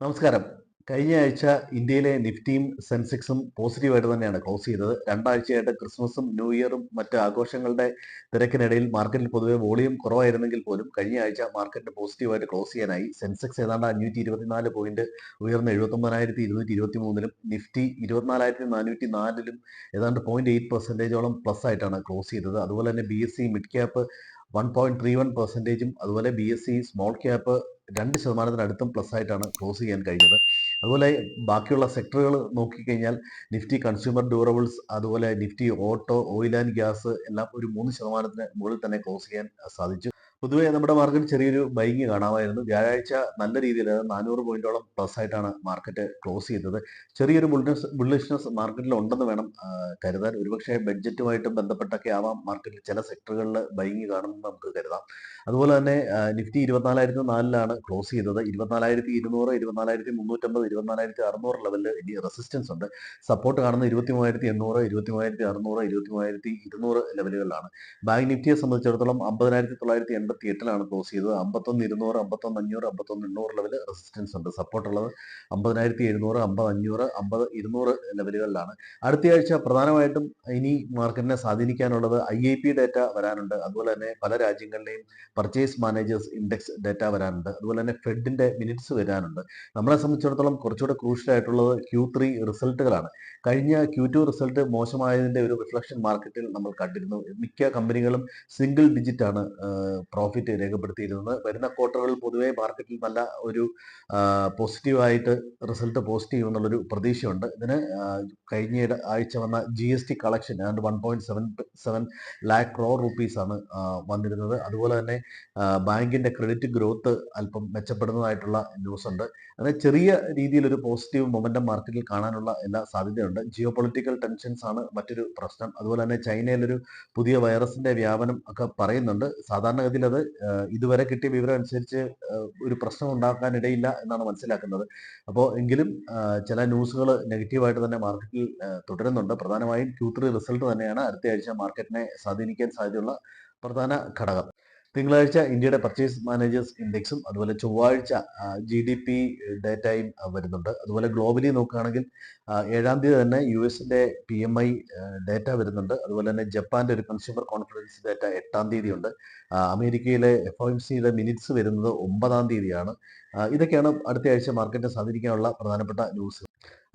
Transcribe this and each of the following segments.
നമസ്കാരം. കഴിഞ്ഞ ആഴ്ച ഇന്ത്യയിലെ നിഫ്റ്റിയും സെൻസെക്സും പോസിറ്റീവായിട്ട് തന്നെയാണ് ക്ലോസ് ചെയ്തത്. രണ്ടാഴ്ചയായിട്ട് ക്രിസ്മസും ന്യൂ ഇയറും മറ്റ് ആഘോഷങ്ങളുടെ തിരക്കിനിടയിൽ മാർക്കറ്റിൽ പൊതുവെ വോളിയം കുറവായിരുന്നെങ്കിൽ പോലും കഴിഞ്ഞ ആഴ്ച മാർക്കറ്റ് പോസിറ്റീവായിട്ട് ക്ലോസ് ചെയ്യാനായി. സെൻസെക്സ് ഏതാണ്ട് അഞ്ഞൂറ്റി ഇരുപത്തിനാല് പോയിന്റ് ഉയർന്ന എഴുപത്തൊമ്പതിനായിരത്തി ഇരുന്നൂറ്റി ഇരുപത്തി മൂന്നിലും നിഫ്റ്റി ഇരുപത്തിനാലായിരത്തി നാനൂറ്റി നാലിലും ഏതാണ്ട് പോയിന്റ് എയ്റ്റ് പെർസെന്റേജോളം പ്ലസ് ആയിട്ടാണ് ക്ലോസ് ചെയ്തത്. അതുപോലെ തന്നെ B S C mid cap one point three one പെർസെന്റേജും അതുപോലെ B S C small cap രണ്ട് ശതമാനത്തിനടുത്തും പ്ലസ് ആയിട്ടാണ് ക്ലോസ് ചെയ്യാൻ കഴിഞ്ഞത്. അതുപോലെ ബാക്കിയുള്ള സെക്ടറുകൾ നോക്കിക്കഴിഞ്ഞാൽ നിഫ്റ്റി കൺസ്യൂമർ ഡ്യൂറബിൾസ് അതുപോലെ Nifty auto oil and gas എല്ലാം ഒരു മൂന്ന് ശതമാനത്തിന് മുകളിൽ തന്നെ ക്ലോസ് ചെയ്യാൻ സാധിച്ചു. പൊതുവെ നമ്മുടെ മാർക്കറ്റ് ചെറിയൊരു ബൈങ് കാണാമായിരുന്നു. വ്യാഴാഴ്ച നല്ല രീതിയിൽ നാനൂറ് പോയിന്റോളം പ്ലസ് ആയിട്ടാണ് മാർക്കറ്റ് ക്ലോസ് ചെയ്തത്. ചെറിയൊരു ബുള്ളിഷ് ബുള്ളിഷ്നെസ് മാർക്കറ്റിൽ ഉണ്ടെന്ന് വേണം കരുതാൻ. ഒരുപക്ഷെ ബഡ്ജറ്റുമായിട്ട് ബന്ധപ്പെട്ടൊക്കെ ആവാം മാർക്കറ്റിൽ ചില സെക്ടറുകളിൽ ബൈങ് കാണുമെന്ന് നമുക്ക് കരുതാം. അതുപോലെ തന്നെ നിഫ്റ്റി ഇരുപത്തിനാലായിരത്തി നാലിലാണ് ക്ലോസ് ചെയ്തത്. ഇരുപത്തിനാലായിരത്തി ഇരുന്നൂറ് ഇരുപത്തിനാലായിരത്തി മുന്നൂറ്റമ്പത് ഇരുപത്തിനാലായിരത്തി അറുന്നൂറ് ലെവലിൽ വലിയ റെസിസ്റ്റൻസ് ഉണ്ട്. സപ്പോർട്ട് കാണുന്ന ഇരുപത്തി മൂവായിരത്തി എണ്ണൂറ് ഇരുപത്തി മൂവായിരത്തി അറുന്നൂറ് ഇരുപത്തി മൂവായിരത്തി ഇരുന്നൂറ് ലെവലുകളിലാണ് ബാങ്ക് നിഫ്റ്റിയെ സംബന്ധിച്ചിടത്തോളം അമ്പതിനായിരത്തി തൊള്ളായിരത്തി എൺപത്തി എട്ടിലാണ് ക്ലോസ് ചെയ്തത്. അമ്പത്തൊന്ന് ഇരുന്നൂറ് അമ്പത്തൊന്ന് അഞ്ഞൂറ് അമ്പത്തൊന്ന് എണ്ണൂറ് ലെവൽ റെസിസ്റ്റൻസ് ഉണ്ട്. സപ്പോർട്ട് ഉള്ളത് അമ്പതിനായിരത്തി എഴുന്നൂറ് അമ്പത് അഞ്ഞൂറ് അമ്പത് ഇരുന്നൂറ് ലെവലുകളിലാണ് അടുത്തയാഴ്ച പ്രധാനമായിട്ടും ഇനി മാർക്കറ്റിനെ സ്വാധീനിക്കാനുള്ളത് ഐ ഐ പി ഡേറ്റ വരാനുണ്ട്. അതുപോലെ തന്നെ പല രാജ്യങ്ങളിലെയും പർച്ചേസ് മാനേജേഴ്സ് ഇൻഡെക്സ് ഡേറ്റ വരാനുണ്ട്. അതുപോലെ തന്നെ ഫെഡിന്റെ മിനിറ്റ്സ് വരാനുണ്ട്. നമ്മളെ സംബന്ധിച്ചിടത്തോളം കുറച്ചുകൂടെ ക്രൂഷ്യൽ ആയിട്ടുള്ളത് ക്യൂ ത്രീ റിസൾട്ടുകളാണ് കഴിഞ്ഞ ക്യൂ ടു റിസൾട്ട് മോശമായതിന്റെ ഒരു റിഫ്ലക്ഷൻ മാർക്കറ്റിൽ നമ്മൾ കണ്ടിരുന്നു. മിക്ക കമ്പനികളും സിംഗിൾ ഡിജിറ്റ് ആണ് പ്രോഫിറ്റ് രേഖപ്പെടുത്തിയിരുന്നത് വരുന്ന ക്വാർട്ടറുകളിൽ പൊതുവേ മാർക്കറ്റിൽ നല്ല ഒരു പോസിറ്റീവായിട്ട് റിസൾട്ട് പോസിറ്റീവ് എന്നുള്ളൊരു പ്രതീക്ഷയുണ്ട്. ഇതിന് കഴിഞ്ഞ ആഴ്ച വന്ന ജി എസ് ടി കളക്ഷൻ ഏതാണ്ട് one point seven seven lakh crore rupees ആണ് വന്നിരുന്നത്. അതുപോലെ തന്നെ ബാങ്കിന്റെ ക്രെഡിറ്റ് ഗ്രോത്ത് അല്പം മെച്ചപ്പെടുന്നതായിട്ടുള്ള ന്യൂസ് ഉണ്ട്. അങ്ങനെ ചെറിയ രീതിയിൽ ഒരു പോസിറ്റീവ് മൊമെന്റം മാർക്കറ്റിൽ കാണാനുള്ള എല്ലാ സാധ്യതയുണ്ട്. ജിയോ പൊളിറ്റിക്കൽ ടെൻഷൻസ് ആണ് മറ്റൊരു പ്രശ്നം. അതുപോലെ തന്നെ ചൈനയിലൊരു പുതിയ വൈറസിന്റെ വ്യാപനം ഒക്കെ പറയുന്നുണ്ട്. സാധാരണഗതിയിൽ അത് ഇതുവരെ കിട്ടിയ വിവരം അനുസരിച്ച് ഒരു പ്രശ്നം ഉണ്ടാക്കാനിടയില്ല എന്നാണ് മനസ്സിലാക്കുന്നത്. അപ്പോൾ എങ്കിലും ചില ന്യൂസുകൾ നെഗറ്റീവായിട്ട് തന്നെ മാർക്കറ്റിൽ തുടരുന്നുണ്ട്. പ്രധാനമായും ക്യൂ റിസൾട്ട് തന്നെയാണ് അടുത്ത ആഴ്ച മാർക്കറ്റിനെ സ്വാധീനിക്കാൻ സാധ്യതയുള്ള പ്രധാന ഘടകം. തിങ്കളാഴ്ച ഇന്ത്യയുടെ പർച്ചേസ് മാനേജേഴ്സ് ഇൻഡെക്സും അതുപോലെ ചൊവ്വാഴ്ച ജി ഡി പി ഡേറ്റയും വരുന്നുണ്ട്. അതുപോലെ ഗ്ലോബലി നോക്കുകയാണെങ്കിൽ ഏഴാം തീയതി തന്നെ യു എസിന്റെ പി എം ഐ ഡേറ്റ വരുന്നുണ്ട്. അതുപോലെ തന്നെ ജപ്പാന്റെ ഒരു കൺസ്യൂമർ കോൺഫിഡൻസ് ഡേറ്റ എട്ടാം തീയതി ഉണ്ട് അമേരിക്കയിലെ എഫ് ഒ എം സിയുടെ മിനിറ്റ്സ് വരുന്നത് ഒമ്പതാം തീയതിയാണ്. ഇതൊക്കെയാണ് അടുത്ത ആഴ്ച മാർക്കറ്റിനെ സ്വാധീനിക്കാനുള്ള പ്രധാനപ്പെട്ട ന്യൂസ്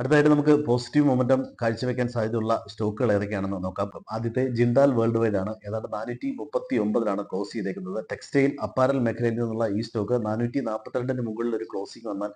അടുത്തതായിട്ട് നമുക്ക് പോസിറ്റീവ് മൊമെന്റം കാഴ്ചവെക്കാൻ സാധ്യതയുള്ള സ്റ്റോക്കുകൾ ഏതൊക്കെയാണെന്ന് നോക്കാം. ആദ്യത്തെ ജിൻഡാൽ വേൾഡ് വൈഡ് ആണ്. ഏതാണ്ട് നാനൂറ്റി മുപ്പത്തി ഒമ്പതിലാണ് ക്ലോസ് ചെയ്തേക്കുന്നത്. ടെക്സ്റ്റൈൽ അപ്പാരൽ മേഖലയിൽ നിന്നുള്ള ഈ സ്റ്റോക്ക് നാനൂറ്റി നാൽപ്പത്തിരണ്ടിന് മുകളിൽ ഒരു ക്ലോസിംഗ് വന്നാൽ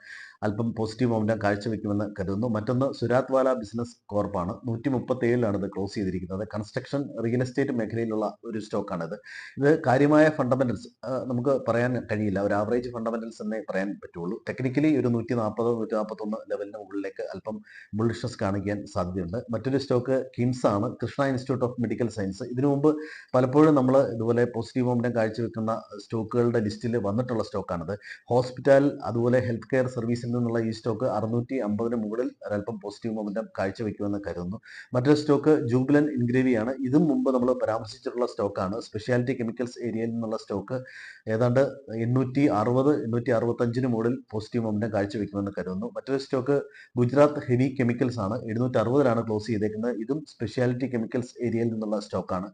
അല്പം പോസിറ്റീവ് മൊമെന്റം കാഴ്ചവെക്കുമെന്ന് കരുതുന്നു. മറ്റൊന്ന് സുരാത് വാല ബിസിനസ് കോർപ്പാണ് നൂറ്റി മുപ്പത്തി ഏഴിലാണ് ഇത് ക്ലോസ് ചെയ്തിരിക്കുന്നത്. കൺസ്ട്രക്ഷൻ റിയൽ എസ്റ്റേറ്റ് മേഖലയിലുള്ള ഒരു സ്റ്റോക്കാണിത് ഇത് കാര്യമായ ഫണ്ടമെന്റൽസ് നമുക്ക് പറയാൻ കഴിയില്ല. ഒരു ആവറേജ് ഫണ്ടമെന്റൽസ് എന്നേ പറയാൻ പറ്റുള്ളൂ. ടെക്നിക്കലി ഒരു നൂറ്റി നാൽപ്പത് നൂറ്റി നാൽപ്പത്തൊന്ന് ലെവലിന് മുകളിലേക്ക് അല്പം ബുള്ളിഷസ് കാണിക്കാൻ സാധ്യതയുണ്ട്. മറ്റൊരു സ്റ്റോക്ക് കിംസ് ആണ്. Krishna institute of medical science ഇതിനു മുമ്പ് പലപ്പോഴും നമ്മൾ ഇതുപോലെ പോസിറ്റീവ് മൊമെന്റം കാഴ്ചവെക്കുന്ന സ്റ്റോക്കുകളുടെ ലിസ്റ്റിൽ വന്നിട്ടുള്ള സ്റ്റോക്കാണിത് ഹോസ്പിറ്റൽ അതുപോലെ ഹെൽത്ത് കെയർ സർവീസിൽ നിന്നുള്ള ഈ സ്റ്റോക്ക് അറുന്നൂറ്റി അമ്പതിന് മുകളിൽ ഒരല്പം പോസിറ്റീവ് മൊമെന്റം കാഴ്ചവെക്കുമെന്ന് കരുതുന്നു. മറ്റൊരു സ്റ്റോക്ക് ജൂബിലൻ ഇൻഗ്രേവിയാണ് ഇതും മുമ്പ് നമ്മൾ പരാമർശിച്ചിട്ടുള്ള സ്റ്റോക്കാണ് സ്പെഷ്യാലിറ്റി കെമിക്കൽസ് ഏരിയയിൽ നിന്നുള്ള സ്റ്റോക്ക് ഏതാണ്ട് എണ്ണൂറ്റി അറുപത് എണ്ണൂറ്റി അറുപത്തഞ്ചിന് മുകളിൽ പോസിറ്റീവ് മൊമെന്റം കാഴ്ചവെക്കുമെന്ന് കരുതുന്നു. മറ്റൊരു സ്റ്റോക്ക് ഗുജറാത്ത് ഹെവി കെമിക്കൽസ് ആണ്. എഴുന്നൂറ്റി അറുപതിലാണ് ക്ലോസ് ചെയ്തേക്കുന്നത്. ഇതും സ്പെഷ്യാലിറ്റി കെമിക്കൽസ് ഏരിയയിൽ നിന്നുള്ള സ്റ്റോക്കാണ്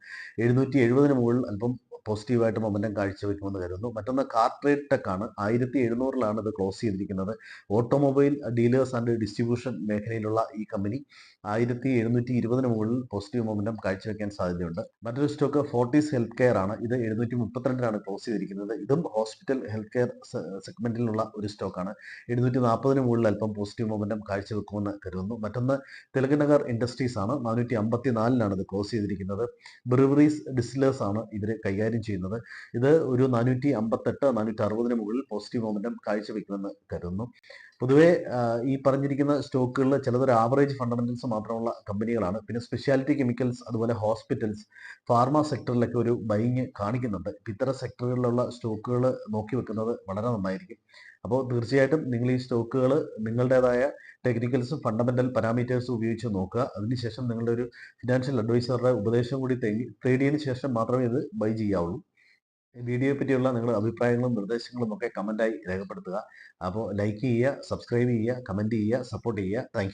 എഴുന്നൂറ്റി എഴുപതിന് മുകളിൽ അല്പം പോസിറ്റീവായിട്ട് മൊമെന്റം കാഴ്ചവെക്കുമെന്ന് കരുതുന്നു. മറ്റൊന്ന് കാർട്രേറ്റ് ടെക്കാണ് ആയിരത്തി എഴുന്നൂറിലാണ് ഇത് ക്ലോസ് ചെയ്തിരിക്കുന്നത്. ഓട്ടോമൊബൈൽ ഡീലേഴ്സ് ആൻഡ് ഡിസ്ട്രിബ്യൂഷൻ മേഖലയിലുള്ള ഈ കമ്പനി ആയിരത്തി എഴുന്നൂറ്റി ഇരുപതിന് മുകളിൽ പോസിറ്റീവ് മൊമെന്റം കാഴ്ചവെക്കാൻ സാധ്യതയുണ്ട്. മറ്റൊരു സ്റ്റോക്ക് ഫോർട്ടീസ് ഹെൽത്ത് കെയർ ആണ്. ഇത് എഴുന്നൂറ്റി മുപ്പത്തിരണ്ടിലാണ് ക്ലോസ് ചെയ്തിരിക്കുന്നത്. ഇതും ഹോസ്പിറ്റൽ ഹെൽത്ത് കെയർ സെഗ്മെന്റിലുള്ള ഒരു സ്റ്റോക്കാണ് എഴുന്നൂറ്റി നാൽപ്പതിന് മുകളിൽ അല്പം പോസിറ്റീവ് മൊമെന്റം കാഴ്ചവെക്കുമെന്ന് കരുതുന്നു. മറ്റൊന്ന് തെലുങ്ക് നഗർ ഇൻഡസ്ട്രീസ് ആണ്. നാനൂറ്റി അമ്പത്തി നാലിലാണ് ഇത് ക്ലോസ് ചെയ്തിരിക്കുന്നത്. ബ്രിവറീസ് ഡിസ്റ്റിലേഴ്സ് ആണ് ഇവർ കൈകാര്യം ചെയ്യുന്നത്. ഇത് ഒരു നാനൂറ്റി അമ്പത്തെട്ട് നാനൂറ്റി അറുപതിന് മുകളിൽ പോസിറ്റീവ് മൊമെന്റം കാഴ്ചവെക്കുമെന്ന് കരുതുന്നു. പൊതുവെ ഈ പറഞ്ഞിരിക്കുന്ന സ്റ്റോക്കുകളിൽ ചിലതൊരു ആവറേജ് ഫണ്ടമെന്റൽസ് മാത്രമുള്ള കമ്പനികളാണ്. പിന്നെ സ്പെഷ്യാലിറ്റി കെമിക്കൽസ് അതുപോലെ ഹോസ്പിറ്റൽസ് ഫാർമ സെക്ടറിലൊക്കെ ഒരു ബൈങ് കാണിക്കുന്നുണ്ട്. ഇത്തരം സെക്ടറുകളിലുള്ള സ്റ്റോക്കുകൾ നോക്കി വെക്കുന്നത് വളരെ നന്നായിരിക്കും. അപ്പോൾ തീർച്ചയായിട്ടും നിങ്ങൾ ഈ സ്റ്റോക്കുകൾ നിങ്ങളുടേതായ ടെക്നിക്കൽസും ഫണ്ടമെന്റൽ പാരാമീറ്റേഴ്സും ഉപയോഗിച്ച് നോക്കുക. അതിനുശേഷം നിങ്ങളുടെ ഒരു ഫിനാൻഷ്യൽ അഡ്വൈസറുടെ ഉപദേശം കൂടി തേടി തേടിയതിനു ശേഷം മാത്രമേ ഇത് ബൈ ചെയ്യാവുള്ളൂ. വീഡിയോയെ പറ്റിയുള്ള നിങ്ങളുടെ അഭിപ്രായങ്ങളും നിർദ്ദേശങ്ങളും ഒക്കെ കമന്റായി രേഖപ്പെടുത്തുക. അപ്പോൾ ലൈക്ക് ചെയ്യുക സബ്സ്ക്രൈബ് ചെയ്യുക കമന്റ് ചെയ്യുക സപ്പോർട്ട് ചെയ്യുക. താങ്ക്